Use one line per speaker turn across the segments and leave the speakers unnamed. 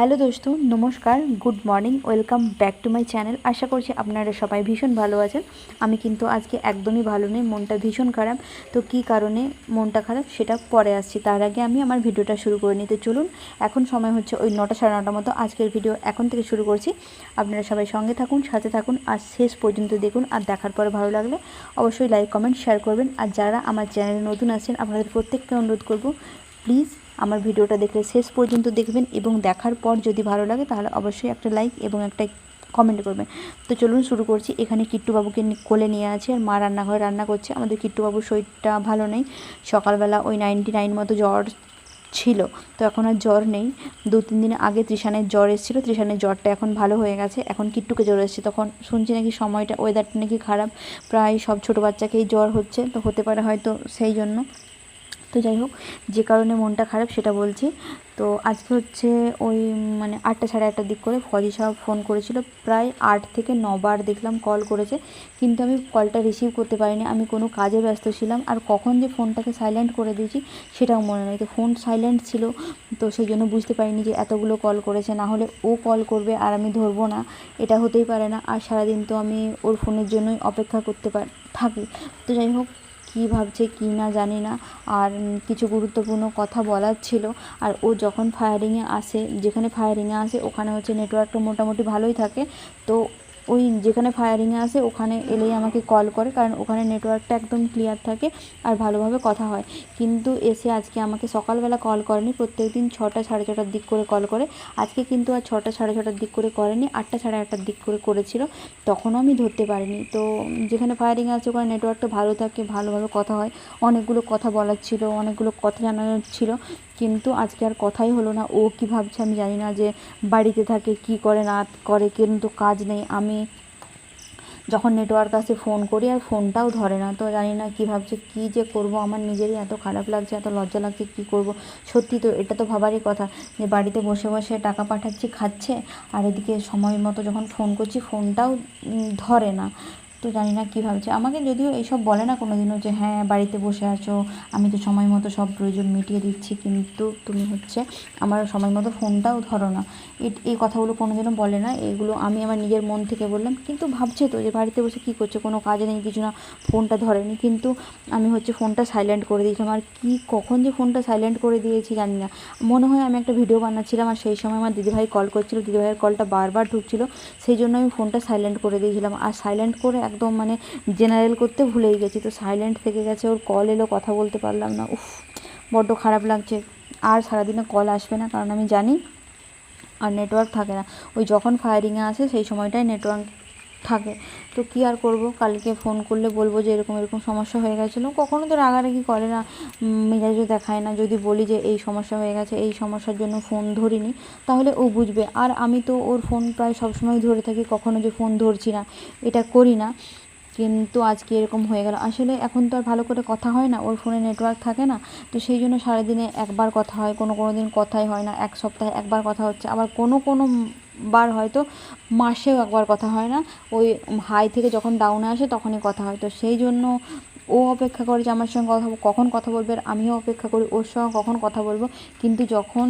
Hello দোস্ত, নমস্কার, good morning, welcome back to my channel. আশা করছি আপনারা সবাই ভীষণ ভালো আছেন। আমি কিন্তু আজকে একদমই ভালো নেই, মনটা ভীষণ খারাপ। তো কী কারণে মনটা খারাপ সেটা পরে আসছি। তার আগে আমি আমার ভিডিওটা শুরু করে নিতে চলুন। এখন সময় হচ্ছে ওই নটা সাড়ে নটার মতো। আজকের ভিডিও এখন থেকে শুরু করছি। আপনারা সবাই সঙ্গে থাকুন, সাথে থাকুন, আর শেষ পর্যন্ত দেখুন, আর দেখার পরে ভালো লাগলে অবশ্যই লাইক, কমেন্ট, শেয়ার করবেন। আর যারা আমার চ্যানেলে নতুন আছেন, আপনাদের প্রত্যেককে অনুরোধ করব, প্লিজ আমার ভিডিওটা দেখলে শেষ পর্যন্ত দেখবেন এবং দেখার পর যদি ভালো লাগে তাহলে অবশ্যই একটা লাইক এবং একটা কমেন্ট করবেন। তো চলুন শুরু করছি। এখানে কিট্টুবাবুকে কোলে নিয়ে আছে আর মা রান্নাঘরে রান্না করছে। আমাদের কিট্টুবাবুর শরীরটা ভালো নেই। সকালবেলা ওই নাইনটি নাইন মতো জ্বর ছিল। তো এখন আর জ্বর নেই। দু তিন দিন আগে ত্রিশানের জ্বর এসেছিল। ত্রিশানের জ্বরটা এখন ভালো হয়ে গেছে। এখন কিট্টুকে জ্বর এসেছে। তখন শুনছি নাকি সময়টা ওয়েদারটা নাকি খারাপ। প্রায় সব ছোটো বাচ্চাকেই জ্বর হচ্ছে। তো হতে পারে হয়তো সেই জন্য। তো যাই হোক, যে কারণে মনটা খারাপ সেটা বলছি। তো আজকে হচ্ছে ওই মানে আটটা সাড়ে আটটার দিক করে ফজি সাহেব ফোন করেছিল, প্রায় আট থেকে নবার দেখলাম কল করেছে, কিন্তু আমি কলটা রিসিভ করতে পারিনি। আমি কোনো কাজে ব্যস্ত ছিলাম, আর কখন যে ফোনটাকে সাইলেন্ট করে দিয়েছি সেটাও মনে নেই। তো ফোন সাইলেন্ট ছিল, তো সেই জন্য বুঝতে পারিনি যে এতগুলো কল করেছে, না হলে ও কল করবে আর আমি ধরবো না। এটা হতেই পারে না, আর সারাদিন তো আমি ওর ফোনের জন্যই অপেক্ষা করতে পার থাকি। তো যাই হোক কী ভাবছে কি না জানি না। আর কিছু গুরুত্বপূর্ণ কথা বলার ছিল। আর ও যখন ফায়ারিংয়ে আসে, যেখানে ফায়ারিংয়ে আসে, ওখানে হচ্ছে নেটওয়ার্কটা মোটামুটি ভালোই থাকে। তো ওই যেখানে ফায়ারিংয়ে আসে, ওখানে এলেই আমাকে কল করে, কারণ ওখানে নেটওয়ার্কটা একদম ক্লিয়ার থাকে আর ভালোভাবে কথা হয়। কিন্তু এসে আজকে আমাকে সকালবেলা কল করেনি প্রত্যেক দিন ছটা সাড়ে ছটার দিক করে কল করে। আজকে কিন্তু আর ছটা সাড়ে ছটার দিক করে করেনি, আটটা সাড়ে আটটার দিক করে করেছিল, তখনও আমি ধরতে পারিনি। তো যেখানে ফায়ারিং আছে, ওখানে নেটওয়ার্কটা ভালো থাকে, ভালোভাবে কথা হয়। অনেকগুলো কথা বলার ছিল, অনেকগুলো কথা জানানোর ছিল। কিন্তু আজকে আর কথাই হলো না। ও কী ভাবছে আমি জানি না যে বাড়িতে থাকে, কি করে না করে, কিন্তু কাজ নেই। আমি যখন নেটওয়ার্ক আসে ফোন করি আর ফোনটাও ধরে না, তো জানি না কী ভাবছে, কী যে করব? আমার নিজেরই এত খারাপ লাগছে, এত লজ্জা লাগছে, কী করব? সত্যি তো এটা তো ভাবারই কথা যে বাড়িতে বসে বসে টাকা পাঠাচ্ছি, খাচ্ছে, আর এদিকে সময় মতো যখন ফোন করছি ফোনটাও ধরে না। তো জানি না কী ভাবছে। আমাকে যদিও এইসব বলে না কোনো দিনও যে হ্যাঁ বাড়িতে বসে আছো, আমি তো সময় মতো সব প্রয়োজন মিটিয়ে দিচ্ছি, কিন্তু তুমি হচ্ছে আমার সময় মতো ফোনটাও ধরো না। এই কথাগুলো কোনো দিনও বলে না, এগুলো আমি আমার নিজের মন থেকে বললাম, কিন্তু ভাবছে তো যে, বাড়িতে বসে কী করছে, কোনো কাজে নেই, কিছু না। ফোনটা ধরেনি, কিন্তু আমি হচ্ছে ফোনটা সাইলেন্ট করে দিয়েছিলাম। আর কি, কখন যে ফোনটা সাইলেন্ট করে দিয়েছি জানি না। মনে হয় আমি একটা ভিডিও বানাচ্ছিলাম, আর সেই সময় আমার দিদিভাই কল করছিল, দিদিভাইয়ের কলটা বারবার ঢুকছিল, সেই জন্য আমি ফোনটা সাইলেন্ট করে দিয়েছিলাম। আর সাইলেন্ট করে একদম মানে জেনারেল করতে ভুলেই গেছি। তো সাইলেন্ট থেকে গেছে, ওর কল এলো, কথা বলতে পারলাম না। উফ, বড্ড খারাপ লাগছে। আর সারাদিনে কল আসবে না, কারণ আমি জানি আর নেটওয়ার্ক থাকে না। ওই যখন ফায়ারিংয়ে আসে, সেই সময়টাই নেটওয়ার্ক থাকে। তো কী আর করব? কালকে ফোন করলে বলব যে এরকম এরকম সমস্যা হয়ে গেছিল। কখনো তো রাগারাগি করে না মেজাজও দেখায় না। যদি বলি যে এই সমস্যা হয়ে গেছে, এই সমস্যার জন্য ফোন ধরিনি, তাহলে ও বুঝবে। আর আমি তো ওর ফোন প্রায় সবসময় ধরে থাকি, কখনো যে ফোন ধরছি না। এটা করি না। কিন্তু আজকে এরকম হয়ে গেল। আসলে এখন তো আর ভালো করে কথা হয় না, ওর ফোনে নেটওয়ার্ক থাকে না, তো সেই জন্য সারাদিনে একবার কথা হয়, কোনো কোনো দিন কথাই হয় না, এক সপ্তাহে একবার কথা হচ্ছে। আবার কোনো কোনো বার হয়তো মাসেও একবার কথা হয় না, ওই হাই থেকে যখন ডাউনে আসে তখনই কথা হয়। তো সেই জন্য ও অপেক্ষা করে যে আমার সঙ্গে কথা কখন কথা বলবে আর আমিও অপেক্ষা করি, ওর সঙ্গে কখন কথা বলব। কিন্তু যখন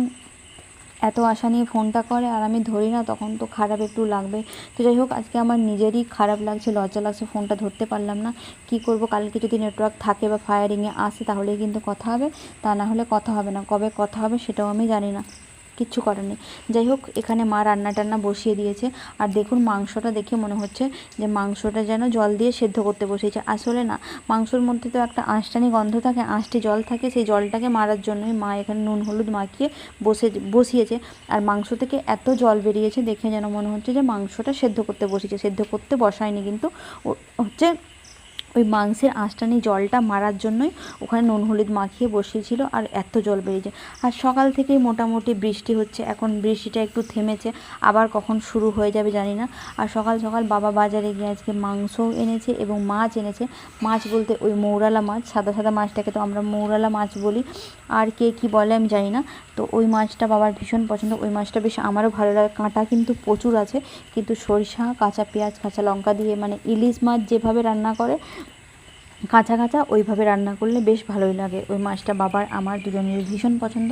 এত আশা নিয়ে ফোনটা করে আর আমি ধরি না, তখন তো খারাপ একটু লাগবে। তো যাই হোক, আজকে আমার নিজেরই খারাপ লাগছে, লজ্জা লাগছে, ফোনটা ধরতে পারলাম না। কি করব, কালকে যদি নেটওয়ার্ক থাকে বা ফায়ারিংয়ে আসে তাহলেই কিন্তু কথা হবে, তা না হলে কথা হবে না। কবে কথা হবে সেটাও আমি জানি না। কিচ্ছু করার নেই যাই হোক এখানে মা রান্না টান্না বসিয়ে দিয়েছে। আর দেখুন, মাংসটা দেখে মনে হচ্ছে যে মাংসটা যেন জল দিয়ে সেদ্ধ করতে বসিয়েছে। আসলে না, মাংসর মধ্যে তো একটা আঁশটানি গন্ধ থাকে, আঁশটি জল থাকে, সেই জলটাকে মারার জন্যই মা এখানে নুন হলুদ মাখিয়ে বসে, বসিয়েছে। আর মাংস থেকে এত জল বেরিয়েছে, দেখে যেন মনে হচ্ছে যে মাংসটা সেদ্ধ করতে বসিয়েছে। সেদ্ধ করতে বসায়নি কিন্তু হচ্ছে ওই মাংসের আঁশটানি জলটা মারার জন্যই ওখানে নুন হলুদ মাখিয়ে বসিয়েছিল আর এত জল বেরিয়েছে। আর সকাল থেকেই মোটামুটি বৃষ্টি হচ্ছে, এখন বৃষ্টিটা একটু থেমেছে, আবার কখন শুরু হয়ে যাবে জানি না। আর সকাল সকাল বাবা বাজারে গিয়ে আজকে মাংসও এনেছে এবং মাছ এনেছে। মাছ বলতে ওই মৌরালা মাছ, সাদা সাদা মাছটাকে তো আমরা মৌরালা মাছ বলি। আর কে কী বলে আমি জানি না। তো ওই মাছটা বাবার ভীষণ পছন্দ, ওই মাছটা বেশ আমারও ভালো লাগে। কাঁটা কিন্তু প্রচুর আছে, কিন্তু সরিষা, কাঁচা পেঁয়াজ, কাঁচা লঙ্কা দিয়ে মানে ইলিশ মাছ যেভাবে রান্না করে কাঁচা কাঁচা ওইভাবে রান্না করলে বেশ ভালোই লাগে। ওই মাছটা বাবার, আমার দুজনের ভীষণ পছন্দ।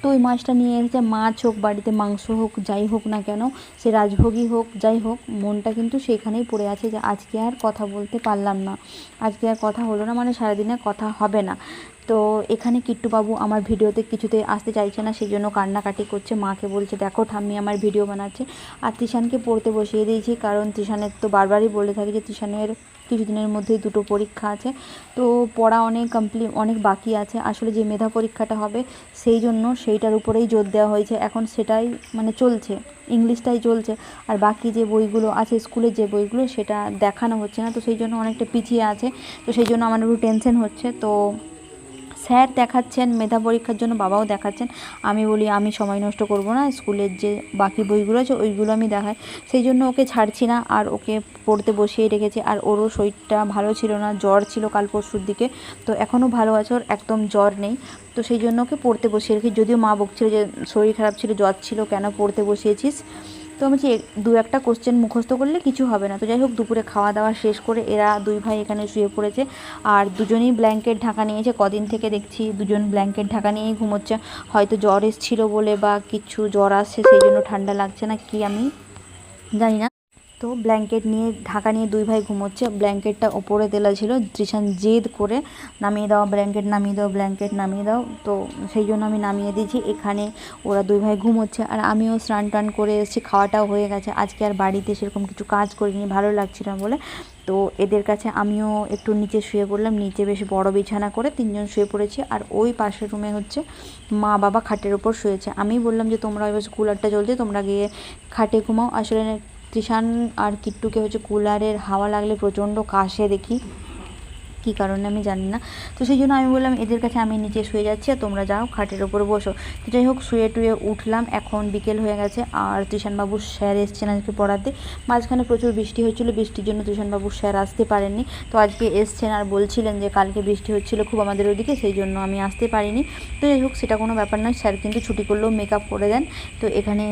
তো ওই মাছটা নিয়ে এসেছে মাছ হোক, বাড়িতে মাংস হোক, যাই হোক না কেন, সে রাজভোগী হোক, যাই হোক, মনটা কিন্তু সেখানেই পড়ে আছে যে আজকে আর কথা বলতে পারলাম না। আজকে আর কথা হলো না মানে সারাদিনে কথা হবে না। তো এখানে কিট্টুবাবু আমার ভিডিওতে কিছুতে আসতে চাইছে না, সেই জন্য কান্নাকাটি করছে। মাকে বলছে, দেখো, ঠাম্মি আমার ভিডিও বানাচ্ছে। আর তিশানকে পড়তে বসিয়ে দিয়েছি, কারণ তিশানের তো বারবারই বলে থাকি যে তিশানের কিছুদিনের মধ্যেই দুটো পরীক্ষা আছে। তো পড়া অনেক কমপ্লিট অনেক বাকি আছে। আসলে যে মেধা পরীক্ষাটা হবে, সেই জন্য সেইটার উপরেই জোর দেওয়া হয়েছে। এখন সেটাই মানে চলছে, ইংলিশটাই চলছে। আর বাকি যে বইগুলো আছে, স্কুলের যে বইগুলো, সেটা দেখানো হচ্ছে না। তো সেই জন্য অনেকটা পিছিয়ে আছে। তো সেই জন্য আমার একটু টেনশন হচ্ছে। তো স্যার দেখাচ্ছেন, মেধা পরীক্ষার জন্য বাবাও দেখাচ্ছেন। আমি বলি, আমি সময় নষ্ট করব না, স্কুলের যে বাকি বইগুলো আছে, ওইগুলো আমি দেখাই। সেই জন্য ওকে ছাড়ছি না, আর ওকে পড়তে বসিয়ে রেখেছি। আর ওরও শরীরটা ভালো ছিল না, জ্বর ছিল কাল পরশুর দিকে, তো এখনও ভালো আছে, ওর একদম জ্বর নেই। তো সেই জন্য ওকে পড়তে বসিয়ে রেখেছি। যদিও মা বকছিল যে শরীর খারাপ ছিল, জ্বর ছিল, কেন পড়তে বসিয়েছিস? তো আমি দু একটা কোশ্চেন মুখস্থ করলে কিছু হবে না। তো যাই হোক, দুপুরে খাওয়া দাওয়া শেষ করে এরা দুই ভাই এখানে শুয়ে পড়েছে। আর দুজনেই ব্ল্যাঙ্কেট ঢাকা নিয়েছে। কদিন থেকে দেখছি দুজন ব্ল্যাঙ্কেট ঢাকা নিয়েই ঘুমোচ্ছে। হয়তো জ্বর এসেছিল বলে বা কিছু জ্বর আসছে, সেই জন্য ঠান্ডা লাগছে না, কি আমি জানি না। তো ব্ল্যাঙ্কেট নিয়ে, ঢাকা নিয়ে দুই ভাই ঘুমোচ্ছে। ব্ল্যাঙ্কেটটা ওপরে দেলা ছিল তৃষান জেদ করে নামিয়ে দাও, ব্ল্যাঙ্কেট নামিয়ে দাও, ব্ল্যাঙ্কেট নামিয়ে দাও। তো সেই জন্য আমি নামিয়ে দিয়েছি। এখানে ওরা দুই ভাই ঘুমোচ্ছে আর আমিও স্নান টান করে এসেছি, খাওয়াটাও হয়ে গেছে। আজকে আর বাড়িতে সেরকম কিছু কাজ করিনি, ভালো লাগছিল বলে। তো এদের কাছে আমিও একটু নিচে শুয়ে পড়লাম। নিচে বেশ বড় বিছানা করে তিনজন শুয়ে পড়েছি আর ওই পাশের রুমে হচ্ছে মা বাবা খাটের ওপর শুয়েছে। আমি বললাম যে, তোমরা এবার কুলারটা চলছে তোমরা গিয়ে খাটে ঘুমাও। আসলে তৃষান আর কিট্টুকে হচ্ছে কুলারের হাওয়া লাগলে প্রচণ্ড কাশে দেখি। কী কারণে আমি জানি না। তো সেই জন্য আমি বললাম, এদের কাছে আমি নিচে শুয়ে যাচ্ছি আর তোমরা যাও, খাটের ওপর বসো। তো যাই হোক, শুয়ে টুয়ে উঠলাম। এখন বিকেল হয়ে গেছে আর তৃষানবাবুর স্যার এসছেন আজকে পড়াতে। মাঝখানে প্রচুর বৃষ্টি হয়েছিল বৃষ্টির জন্য তৃষানবাবুর স্যার আসতে পারেননি। তো আজকে এসছেন আর বলছিলেন যে, কালকে বৃষ্টি হচ্ছিল খুব আমাদের ওদিকে, সেই জন্য আমি আসতে পারিনি। তো যাই হোক, সেটা কোনো ব্যাপার নয়। স্যার কিন্তু ছুটি করলেও মেকআপ করে দেন। তো এখানে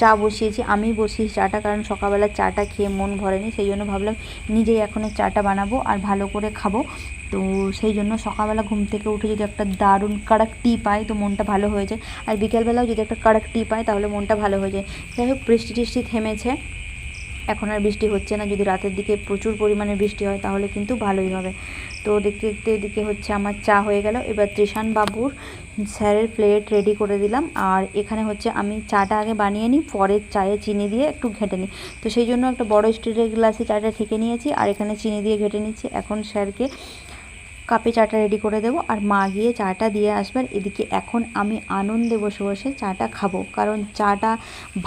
চা বসিয়েছি আমি বসিয়েছি চাটা, কারণ সকালবেলা চাটা খেয়ে মন ভরেনি, সেই জন্য ভাবলাম নিজেই এখন চাটা বানাবো আর ভালো করে খাব। তো সেই জন্য সকালবেলা ঘুম থেকে উঠে যদি একটা দারুণ কাড়াক টি পাই, তো মনটা ভালো হয়ে যায়। আর বিকেলবেলাও যদি একটা কাড়াক টি পাই, তাহলে মনটা ভালো হয়ে যায়। যাই হোক, বৃষ্টি টিষ্টি থেমেছে। এখন আর বৃষ্টি হচ্ছে না। যদি রাতের দিকে প্রচুর পরিমাণে বৃষ্টি হয়, তাহলে কিন্তু ভালোই হবে। তো দেখতে দেখতে এদিকে হচ্ছে আমার চা হয়ে গেল। এবার ত্রিশান বাবুর স্যারের প্লেট রেডি করে দিলাম। আর এখানে হচ্ছে আমি চাটা আগে বানিয়ে নিই, পরে চায়ে চিনি দিয়ে একটু ঘেঁটে নিই। তো সেই জন্য একটা বড় স্টিলের গ্লাসে চাটা ঠেকে নিয়েছি, আর এখানে চিনি দিয়ে ঘেঁটে নিচ্ছি। এখন স্যারকে কাপে চাটা রেডি করে দেবো। আর মা গিয়ে চাটা দিয়ে আসবার এদিকে এখন আমি আনন্দে বসে বসে চাটা খাব। কারণ চাটা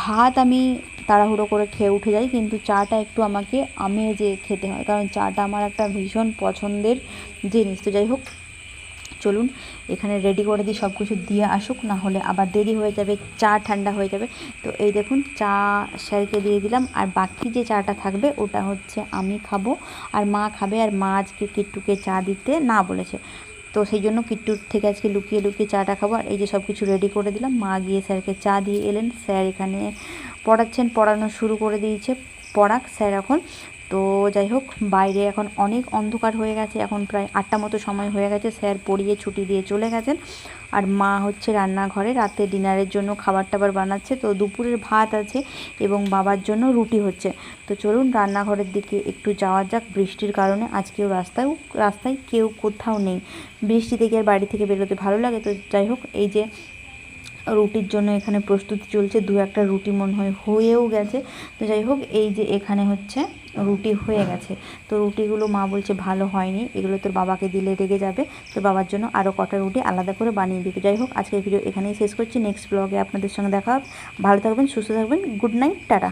ভাত আমি তাড়াহুড়ো করে খেয়ে উঠে যাই, কিন্তু চাটা একটু আমাকে আমেজে খেতে হয়। কারণ চাটা আমার একটা ভীষণ পছন্দের জিনিস। তো যাই হোক চলুন, এখানে রেডি করে দিই সব কিছু দিয়ে আসুক না হলে আবার দেরি হয়ে যাবে, চা ঠান্ডা হয়ে যাবে। তো এই দেখুন, চা স্যারকে দিয়ে দিলাম, আর বাকি যে চাটা থাকবে, ওটা হচ্ছে আমি খাব। আর মা খাবে, আর মা আজকে কিট্টুকে চা দিতে না বলেছে। তো সেই জন্য কিট্টুর থেকে আজকে লুকিয়ে লুকিয়ে চাটা খাব। আর এই যে সব কিছু রেডি করে দিলাম, মা গিয়ে স্যারকে চা দিয়ে এলেন। স্যার এখানে পড়াচ্ছেন, পড়ানো শুরু করে দিয়েছে, পড়াক। স্যার এখন তো যাই হোক, বাইরে এখন অনেক অন্ধকার হয়ে গেছে। এখন প্রায় আটটা মতো সময় হয়ে গেছে। স্যার পড়িয়ে ছুটি দিয়ে চলে গেছেন। আর মা হচ্ছে রান্নাঘরে। রাতে ডিনারের জন্য খাবার টাবার বানাচ্ছে। তো দুপুরের ভাত আছে এবং বাবার জন্য রুটি হচ্ছে। তো চলুন রান্নাঘরের দিকে একটু যাওয়া যাক। বৃষ্টির কারণে আজকেও রাস্তায় রাস্তায় কেউ কোথাও নেই। বৃষ্টি থেকে আর বাড়ি থেকে বেরোতে ভালো লাগে। তো যাই হোক, এই যে রুটির জন্য এখানে প্রস্তুতি চলছে। দু একটা রুটি মনে হয় হয়েও গেছে। তো যাই হোক, এই যে এখানে হচ্ছে রুটি হয়ে গেছে। তো রুটিগুলো মা বলছে ভালো হয়নি। এগুলো তোর বাবাকে দিলে রেগে যাবে। তোর বাবার জন্য আরও কটা রুটি আলাদা করে বানিয়ে দিবে। যাই হোক, আজকের ভিডিও এখানেই শেষ করছি। নেক্সট ব্লগে আপনাদের সঙ্গে দেখা ভালো থাকবেন, সুস্থ থাকবেন। Good night tata.